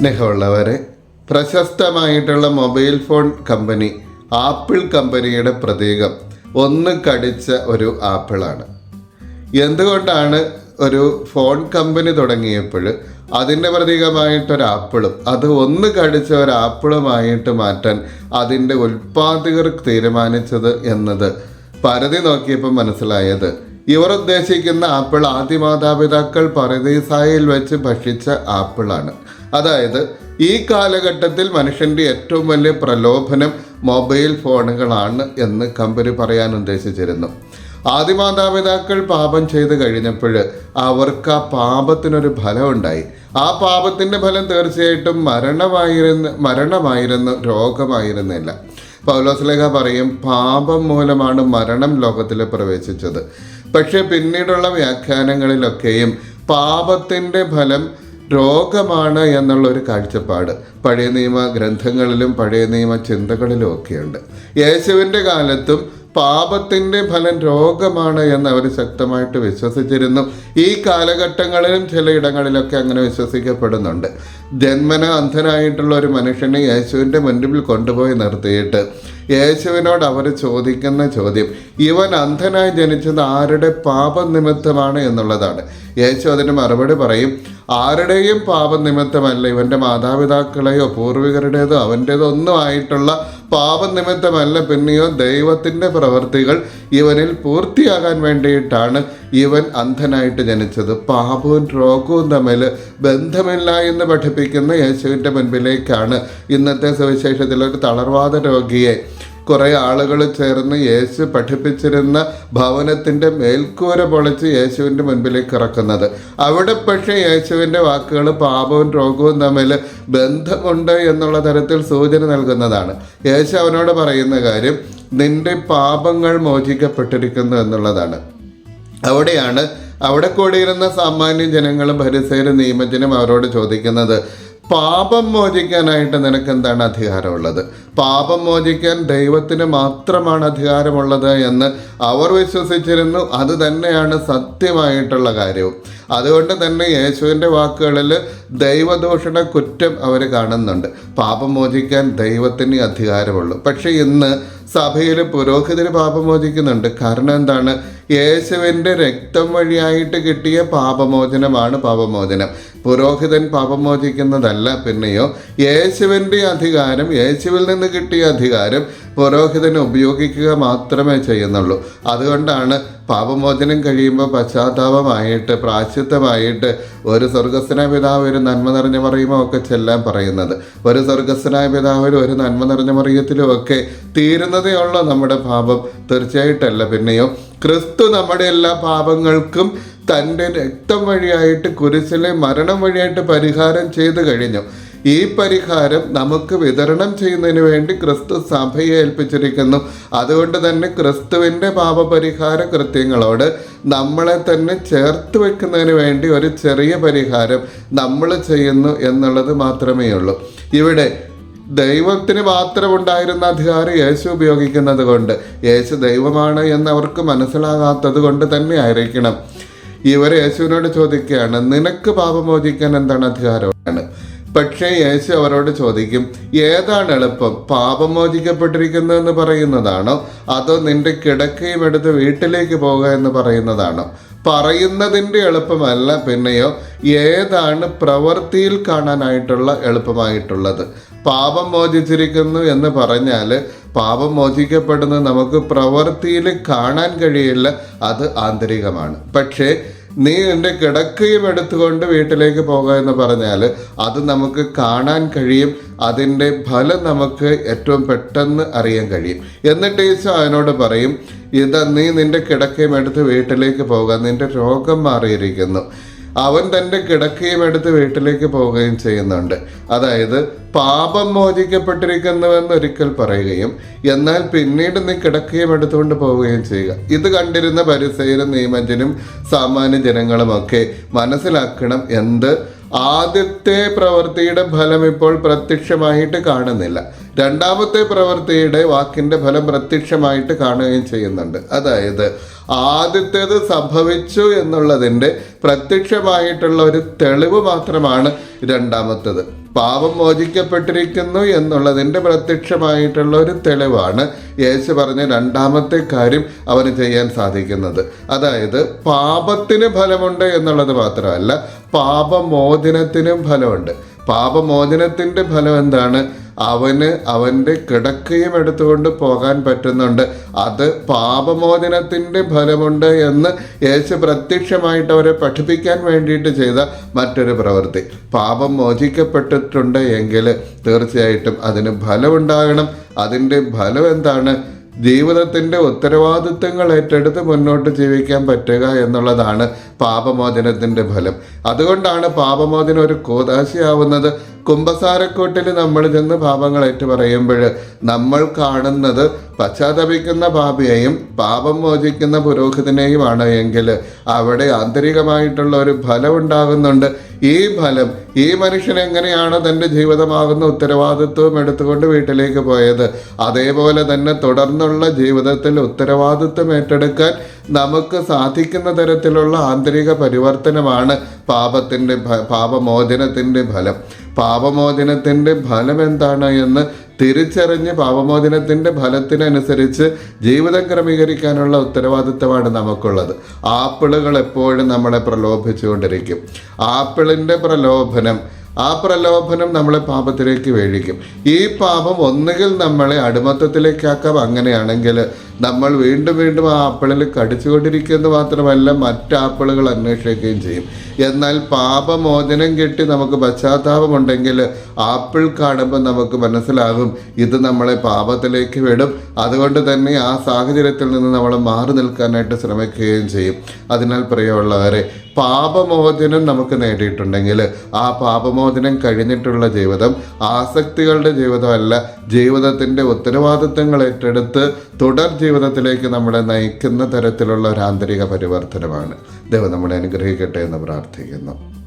സ്നേഹമുള്ളവരെ പ്രശസ്തമായിട്ടുള്ള mobile phone company apple കമ്പനിയുടെ പ്രതീകം ഒന്ന് കടിച്ച ഒരു ആപ്പിളാണ്. എന്തുകൊണ്ടാണ് ഒരു ഫോൺ കമ്പനി തുടങ്ങിയപ്പോൾ അതിന്റെ പ്രതീകമായിട്ടൊരു ആപ്പിളും അത് ഒന്ന് കടിച്ച ഒരു ആപ്പിളുമായിട്ട് മാറ്റാൻ അതിന്റെ ഉൽപ്പാദകർ തീരുമാനിച്ചത് എന്നത് പരതി നോക്കിയപ്പോൾ മനസ്സിലായത് ഇവർ ഉദ്ദേശിക്കുന്ന ആപ്പിൾ ആദ്യ മാതാപിതാക്കൾ പരദീസായിൽ വെച്ച് ഭക്ഷിച്ച ആപ്പിളാണ്. അതായത് ഈ കാലഘട്ടത്തിൽ മനുഷ്യന്റെ ഏറ്റവും വലിയ പ്രലോഭനം മൊബൈൽ ഫോണുകളാണ് എന്ന് കമ്പനി പറയാൻ ഉദ്ദേശിച്ചിരുന്നു. ആദ്യ മാതാപിതാക്കൾ പാപം ചെയ്ത് കഴിഞ്ഞപ്പോൾ അവർക്ക് ആ പാപത്തിനൊരു ഫലം ഉണ്ടായി. ആ പാപത്തിന്റെ ഫലം തീർച്ചയായിട്ടും മരണമായിരുന്ന മരണമായിരുന്നു രോഗമായിരുന്നില്ല. പൗലോസ്ലേഖ പറയും പാപം മൂലമാണ് മരണം ലോകത്തിൽ പ്രവേശിച്ചത്. പക്ഷേ പിന്നീടുള്ള വ്യാഖ്യാനങ്ങളിലൊക്കെയും പാപത്തിന്റെ ഫലം രോഗമാണ് എന്നുള്ള ഒരു കാഴ്ചപ്പാട് പഴയ നിയമ ഗ്രന്ഥങ്ങളിലും പഴയ നിയമ ചിന്തകളിലും ഒക്കെയുണ്ട്. യേശുവിന്റെ കാലത്തും പാപത്തിന്റെ ഫലം രോഗമാണ് എന്ന് അവർ ശക്തമായിട്ട് വിശ്വസിച്ചിരുന്നു. ഈ കാലഘട്ടങ്ങളിലും ചിലയിടങ്ങളിലൊക്കെ അങ്ങനെ വിശ്വസിക്കപ്പെടുന്നുണ്ട്. ജന്മന അന്ധനായിട്ടുള്ള ഒരു മനുഷ്യനെ യേശുവിന്റെ മുൻപിൽ കൊണ്ടുപോയി നിർത്തിയിട്ട് യേശുവിനോട് അവർ ചോദിക്കുന്ന ചോദ്യം ഇവൻ അന്ധനായി ജനിച്ചത് ആരുടെ പാപനിമിത്തമാണ് എന്നുള്ളതാണ്. യേശു അതിന് മറുപടി പറയും ആരുടെയും പാപനിമിത്തമല്ല. ഇവന്റെ മാതാപിതാക്കളെയോ പൂർവികരുടേതോ അവന്റേതോ ഒന്നും ആയിട്ടുള്ള പാപനിമിത്തമല്ല. പിന്നെയോ ദൈവത്തിന്റെ പ്രവൃത്തികൾ ഇവനിൽ പൂർത്തിയാകാൻ വേണ്ടിയിട്ടാണ് ഇവൻ അന്ധനായിട്ട് ജനിച്ചത്. പാപവും രോഗവും തമ്മിൽ ബന്ധമില്ല എന്ന് പഠിപ്പിക്കുന്ന യേശുവിന്റെ മുൻപിലേക്കാണ് ഇന്നത്തെ സുവിശേഷത്തിൽ ഒരു തളർവാദ രോഗിയെ കുറേ ആളുകൾ ചേർന്ന് യേശു പഠിപ്പിച്ചിരുന്ന ഭവനത്തിന്റെ മേൽക്കൂര പൊളിച്ച് യേശുവിന്റെ മുൻപിലേക്ക് ഇറക്കുന്നത്. അവിടെ പക്ഷേ യേശുവിന്റെ വാക്കുകൾ പാപവും രോഗവും തമ്മിൽ ബന്ധമുണ്ട് എന്നുള്ള തരത്തിൽ സൂചന നൽകുന്നതാണ്. യേശു അവനോട് പറയുന്ന കാര്യം നിന്റെ പാപങ്ങൾ മോചിക്കപ്പെട്ടിരിക്കുന്നു എന്നുള്ളതാണ്. അവിടെയാണ് അവിടെ കൂടിയിരുന്ന സാമാന്യ ജനങ്ങളും ഭരിസേരും നിയമജനും അവരോട് ചോദിക്കുന്നത് പാപം മോചിക്കാനായിട്ട് നിനക്ക് എന്താണ് അധികാരമുള്ളത്? പാപം മോചിക്കാൻ ദൈവത്തിന് മാത്രമാണ് അധികാരമുള്ളത് എന്ന് അവർ വിശ്വസിച്ചിരുന്നു. അത് തന്നെയാണ് സത്യമായിട്ടുള്ള കാര്യവും. അതുകൊണ്ട് തന്നെ യേശുവിന്റെ വാക്കുകളിൽ ദൈവദൂഷണ കുറ്റം അവർ കാണുന്നുണ്ട്. പാപം മോചിക്കാൻ ദൈവത്തിന് അധികാരമുള്ളൂ. പക്ഷേ ഇന്ന് സഭയിൽ പുരോഹിതർ പാപം മോചിക്കുന്നുണ്ട്. കാരണം എന്താണ്? യേശുവിന്റെ രക്തം വഴിയായിട്ട് കിട്ടിയ പാപമോചനമാണ് പാപമോചനം. പുരോഹിതൻ പാപം മോചിക്കുന്നതല്ല പിന്നെയോ യേശുവിന്റെ അധികാരം യേശുവിൽ നിന്ന് കിട്ടിയ അധികാരം പുരോഹിതന് ഉപയോഗിക്കുക മാത്രമേ ചെയ്യുന്നുള്ളൂ. അതുകൊണ്ടാണ് പാപമോചനം കഴിയുമ്പോൾ പശ്ചാത്താപമായിട്ട് പ്രാശ്ചിത്തമായിട്ട് ഒരു സ്വർഗസ്വനായ പിതാവ് ഒരു നന്മ നിറഞ്ഞ മറിയുമോ ഒക്കെ ചെല്ലാൻ പറയുന്നത്. ഒരു സ്വർഗസ്വനായ പിതാവിൽ ഒരു നന്മ നിറഞ്ഞ മറിയത്തിലും ഒക്കെ തീരുന്നതേ ഉള്ളൂ നമ്മുടെ പാപം. തീർച്ചയായിട്ടല്ല. പിന്നെയോ ക്രിസ്തു നമ്മുടെ എല്ലാ പാപങ്ങൾക്കും തന്റെ രക്തം വഴിയായിട്ട് കുരിശിലെ മരണം വഴിയായിട്ട് പരിഹാരം ചെയ്തു കഴിഞ്ഞു. ഈ പരിഹാരം നമുക്ക് വിതരണം ചെയ്യുന്നതിന് വേണ്ടി ക്രിസ്തു സഭയെ ഏൽപ്പിച്ചിരിക്കുന്നു. അതുകൊണ്ട് തന്നെ ക്രിസ്തുവിന്റെ പാപപരിഹാര കൃത്യങ്ങളോട് നമ്മളെ തന്നെ ചേർത്ത് വെക്കുന്നതിന് വേണ്ടി ഒരു ചെറിയ പരിഹാരം നമ്മൾ ചെയ്യുന്നു എന്നുള്ളത് മാത്രമേ ഉള്ളൂ. ഇവിടെ ദൈവത്തിന് മാത്രമുണ്ടായിരുന്ന അധികാരം യേശു ഉപയോഗിക്കുന്നത് കൊണ്ട് യേശു ദൈവമാണ് എന്ന് അവർക്ക് മനസ്സിലാകാത്തത് കൊണ്ട് തന്നെ ആയിരിക്കണം. ഇവർ യേശുവിനോട് ചോദിക്കുകയാണ് നിനക്ക് പാപമോചിക്കാൻ എന്താണ് അധികാരമാണ് പക്ഷേ യേശു അവരോട് ചോദിക്കും ഏതാണ് എളുപ്പം? പാപമോചിക്കപ്പെട്ടിരിക്കുന്നു എന്ന് പറയുന്നതാണോ? അതോ നിന്റെ കിടക്കയും എടുത്ത് വീട്ടിലേക്ക് പോകുക എന്ന് പറയുന്നതാണോ? പറയുന്നതിന്റെ എളുപ്പമല്ല പിന്നെയോ ഏതാണ് പ്രവൃത്തിയിൽ കാണാനായിട്ടുള്ള എളുപ്പമായിട്ടുള്ളത്? പാപം മോചിച്ചിരിക്കുന്നു എന്ന് പറഞ്ഞാൽ പാപം മോചിക്കപ്പെടുന്നത് നമുക്ക് പ്രവൃത്തിയിൽ കാണാൻ കഴിയില്ല അത് ആന്തരികമാണ്. പക്ഷേ നീ എന്റെ കിടക്കയും എടുത്തുകൊണ്ട് വീട്ടിലേക്ക് പോകുക എന്ന് പറഞ്ഞാൽ അത് നമുക്ക് കാണാൻ കഴിയും. അതിന്റെ ഫലം നമുക്ക് ഏറ്റവും പെട്ടെന്ന് അറിയാൻ കഴിയും. എന്നിട്ട് ഈശോ അതിനോട് പറയും ഇത് നീ നിന്റെ കിടക്കയും എടുത്ത് വീട്ടിലേക്ക് പോകുക നിന്റെ രോഗം മാറിയിരിക്കുന്നു. അവൻ തന്റെ കിടക്കയും എടുത്ത് വീട്ടിലേക്ക് പോവുകയും ചെയ്യുന്നുണ്ട്. അതായത് പാപം മോചിക്കപ്പെട്ടിരിക്കുന്നുവെന്ന് ഒരിക്കൽ പറയുകയും എന്നാൽ പിന്നീട് നീ കിടക്കയും എടുത്തുകൊണ്ട് പോവുകയും ചെയ്യുക. ഇത് കണ്ടിരുന്ന പരിസരം നിയമജനും സാമാന്യ ജനങ്ങളുമൊക്കെ മനസ്സിലാക്കണം എന്ത് ആദ്യത്തെ പ്രവൃത്തിയുടെ ഫലം ഇപ്പോൾ പ്രത്യക്ഷമായിട്ട് കാണുന്നില്ല. രണ്ടാമത്തെ പ്രവൃത്തിയുടെ വാക്കിന്റെ ഫലം പ്രത്യക്ഷമായിട്ട് കാണുകയും ചെയ്യുന്നുണ്ട്. അതായത് ആദ്യത്തേത് സംഭവിച്ചു എന്നുള്ളതിന്റെ പ്രത്യക്ഷമായിട്ടുള്ള ഒരു തെളിവ് മാത്രമാണ് രണ്ടാമത്തേത്. പാപം മോചിക്കപ്പെട്ടിരിക്കുന്നു എന്നുള്ളതിന്റെ പ്രത്യക്ഷമായിട്ടുള്ള ഒരു തെളിവാണ് യേശു പറഞ്ഞ രണ്ടാമത്തെ കാര്യം അവന് ചെയ്യാൻ സാധിക്കുന്നത്. അതായത് പാപത്തിന് ഫലമുണ്ട് എന്നുള്ളത് മാത്രമല്ല പാപമോചനത്തിനും ഫലമുണ്ട്. പാപമോചനത്തിന്റെ ഫലം എന്താണ്? അവന് അവന്റെ കിടക്കയും എടുത്തുകൊണ്ട് പോകാൻ പറ്റുന്നുണ്ട്. അത് പാപമോചനത്തിന്റെ ഫലമുണ്ട് എന്ന് യേശു പ്രത്യക്ഷമായിട്ട് അവരെ പഠിപ്പിക്കാൻ വേണ്ടിയിട്ട് ചെയ്ത മറ്റൊരു പ്രവൃത്തി. പാപം മോചിക്കപ്പെട്ടിട്ടുണ്ട് എങ്കിൽ തീർച്ചയായിട്ടും അതിന് ഫലമുണ്ടാകണം. അതിന്റെ ഫലം എന്താണ്? ജീവിതത്തിന്റെ ഉത്തരവാദിത്തങ്ങൾ ഏറ്റെടുത്ത് മുന്നോട്ട് ജീവിക്കാൻ പറ്റുക എന്നുള്ളതാണ് പാപമോചനത്തിന്റെ ഫലം. അതുകൊണ്ടാണ് പാപമോചനം ഒരു കൂതാശയാവുന്നത് കുംഭസാരക്കൂട്ടിൽ നമ്മൾ ചെന്ന് പാപങ്ങൾ ഏറ്റു പറയുമ്പോൾ നമ്മൾ കാണുന്നത് പശ്ചാത്തപിക്കുന്ന പാപിയെയും പാപം മോചിക്കുന്ന പുരോഹിതനെയുമാണ് എങ്കിൽ അവിടെ ആന്തരികമായിട്ടുള്ള ഒരു ഫലം ഉണ്ടാകുന്നുണ്ട്. ഈ ഫലം ഈ മനുഷ്യൻ എങ്ങനെയാണ് തന്റെ ജീവിതമാകുന്ന ഉത്തരവാദിത്വം എടുത്തുകൊണ്ട് വീട്ടിലേക്ക് പോയത്? അതേപോലെ തന്നെ തുടർന്നുള്ള ജീവിതത്തിൽ ഉത്തരവാദിത്വം ഏറ്റെടുക്കാൻ നമുക്ക് സാധിക്കുന്ന തരത്തിലുള്ള ആന്തരിക പരിവർത്തനമാണ് പാപത്തിന്റെ പാപമോചനത്തിന്റെ ഫലം. പാപമോചനത്തിന്റെ ഫലം എന്താണ് എന്ന് തിരിച്ചറിഞ്ഞ് പാപമോചനത്തിന്റെ ഫലത്തിനനുസരിച്ച് ജീവിതം ക്രമീകരിക്കാനുള്ള ഉത്തരവാദിത്തമാണ് നമുക്കുള്ളത്. ആപ്പിളുകൾ എപ്പോഴും നമ്മളെ പ്രലോഭിച്ചുകൊണ്ടിരിക്കും ആപ്പിളിന്റെ പ്രലോഭനം ആ പ്രലോഭനം നമ്മളെ പാപത്തിലേക്ക് വീഴിക്കും. ഈ പാപം ഒന്നുകിൽ നമ്മളെ അടിമത്തത്തിലേക്കാക്കാം. അങ്ങനെയാണെങ്കിൽ നമ്മൾ വീണ്ടും വീണ്ടും ആ ആപ്പിളിൽ കടിച്ചുകൊണ്ടിരിക്കുന്നത് മാത്രമല്ല മറ്റ് ആപ്പിളുകൾ അന്വേഷിക്കുകയും ചെയ്യും. എന്നാൽ പാപമോചനം കിട്ടി നമുക്ക് പശ്ചാത്താപമുണ്ടെങ്കിൽ ആപ്പിൾ കാണുമ്പോൾ നമുക്ക് മനസ്സിലാകും ഇത് നമ്മളെ പാപത്തിലേക്ക് വിടും. അതുകൊണ്ട് തന്നെ ആ സാഹചര്യത്തിൽ നിന്ന് നമ്മൾ മാറി നിൽക്കാനായിട്ട് ശ്രമിക്കുകയും ചെയ്യും. അതിനാൽ പ്രിയമുള്ളവരെ പാപമോചനം നമുക്ക് നേടിയിട്ടുണ്ടെങ്കിൽ ആ പാപമോചനം കഴിഞ്ഞിട്ടുള്ള ജീവിതം ആസക്തികളുടെ ജീവിതമല്ല ജീവിതത്തിന്റെ ഉത്തരവാദിത്തങ്ങൾ ഏറ്റെടുത്ത് തുടർ ജീവിതത്തിലേക്ക് നമ്മളെ നയിക്കുന്ന തരത്തിലുള്ള ഒരു ആന്തരിക പരിവർത്തനമാണ്. ദൈവം നമ്മളെ അനുഗ്രഹിക്കട്ടെ എന്ന് പ്രാർത്ഥിക്കുന്നു.